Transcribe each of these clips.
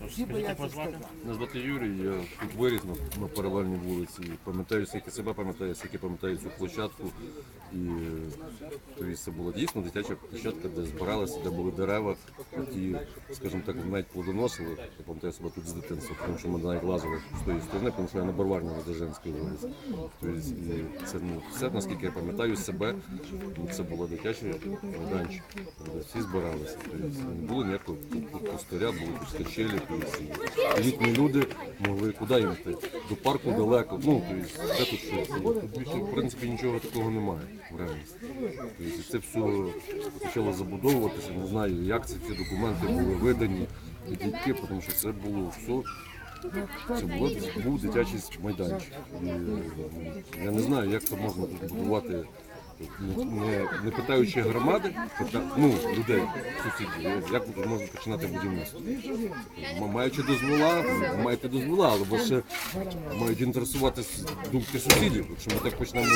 Всі скажіть, як бояться вас звати? сказати. Мене звати Юрій, я тут виріс на, на паралельній вулиці. Пам'ятаю, скільки себе пам'ятаю, скільки пам'ятаю цю площадку. І е, це була дійсно дитяча площадка, де збиралися, де були дерева, які, скажімо так, навіть плодоносили. Я пам'ятаю себе тут з дитинства, тому що ми навіть лазили з тої сторони, тому що я на Барварні Водоженської вулиці. Тобто, і це ну, все, наскільки я пам'ятаю себе, ну, це було дитячий майданчик, де всі збиралися. Тобто, не було ніякого пустиря, були тут качелі, тобто, і літні люди могли куди йти? До парку далеко. Ну, тобто, де тут що? Тут більше, в принципі, нічого такого немає в реальності. Тобто, це все почало забудовуватися. Не знаю, як ці всі документи були видані дітки, тому що це було все. Це було, був дитячий майданчик. І, е, я не знаю, як це можна тут будувати, не, не, не питаючи громади, пита, ну, людей, сусідів, як можна починати будівництво. Маючи дозвола, маєте дозвола, але вас ще мають інтересуватись думки сусідів, якщо ми так почнемо.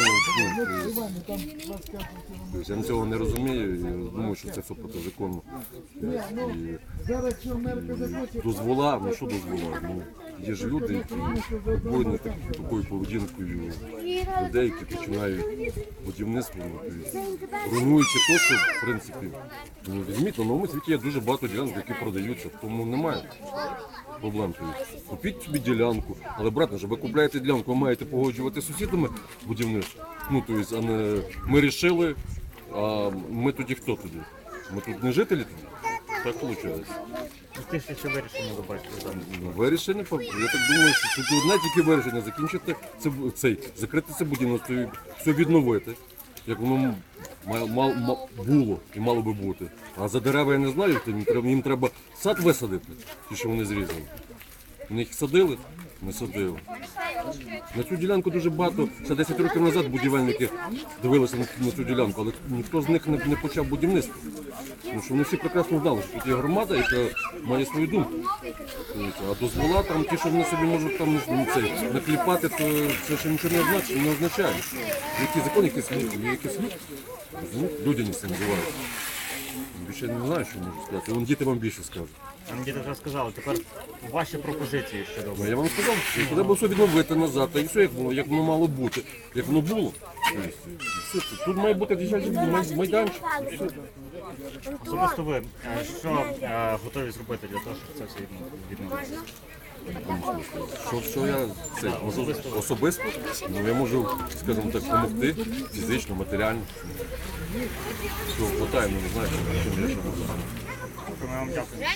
Ну, я цього не розумію і думаю, що це все протизаконно. Дозвола, ну що дозвола? Ну, є ж люди, які воїни такою поведінкою людей, які починають будівництво, ну, руйнуючи те, що в принципі, ну, візьміть, на новому світі є дуже багато ділянок, які продаються, тому немає проблем. Купіть собі ділянку, але брат, ви купляєте ділянку, ви маєте погоджувати з сусідами будівництво. Ну, тобто, а не ми рішили, а ми тоді хто тоді? Ми тут не жителі тоді? Так виходить. Яке ще вирішення ви бачите? Ну, Вирішення, я так думаю, що тут одне тільки вирішення закінчити це цей, закрити це будівництво все відновити, як воно ма- ма- ма- було і мало би бути. А за дерева я не знаю, їм треба, їм треба сад висадити, ті, що вони зрізали. Вони їх садили, не садили. На цю ділянку дуже багато, ще 10 років назад будівельники дивилися на, цю ділянку, але ніхто з них не, почав будівництво. Тому що вони всі прекрасно знали, що тут є громада, яка має свою думку. А дозвола там ті, що вони собі можуть там ну, накліпати, то це ще нічого не означає. Не означає. Які закони, є якісь люди. Розумієте? Людяність це називається. Більше не знаю, що можу сказати. Вон діти вам більше скажуть. Нам діти вже сказали, тепер ваші пропозиції щодо Ну, я вам сказав, що треба все відновити назад, та і все як було, як воно мало бути, як воно було. Тут має бути дитячий май- майданчик. все. особисто ви, е, що е, готові зробити для того, щоб це все відновилося? Що, що я це, можу особисто, ну я можу, скажімо так, допомогти фізично, матеріально. Що хватає, ну не знаю, чим я ще можу. Ми вам дякуємо.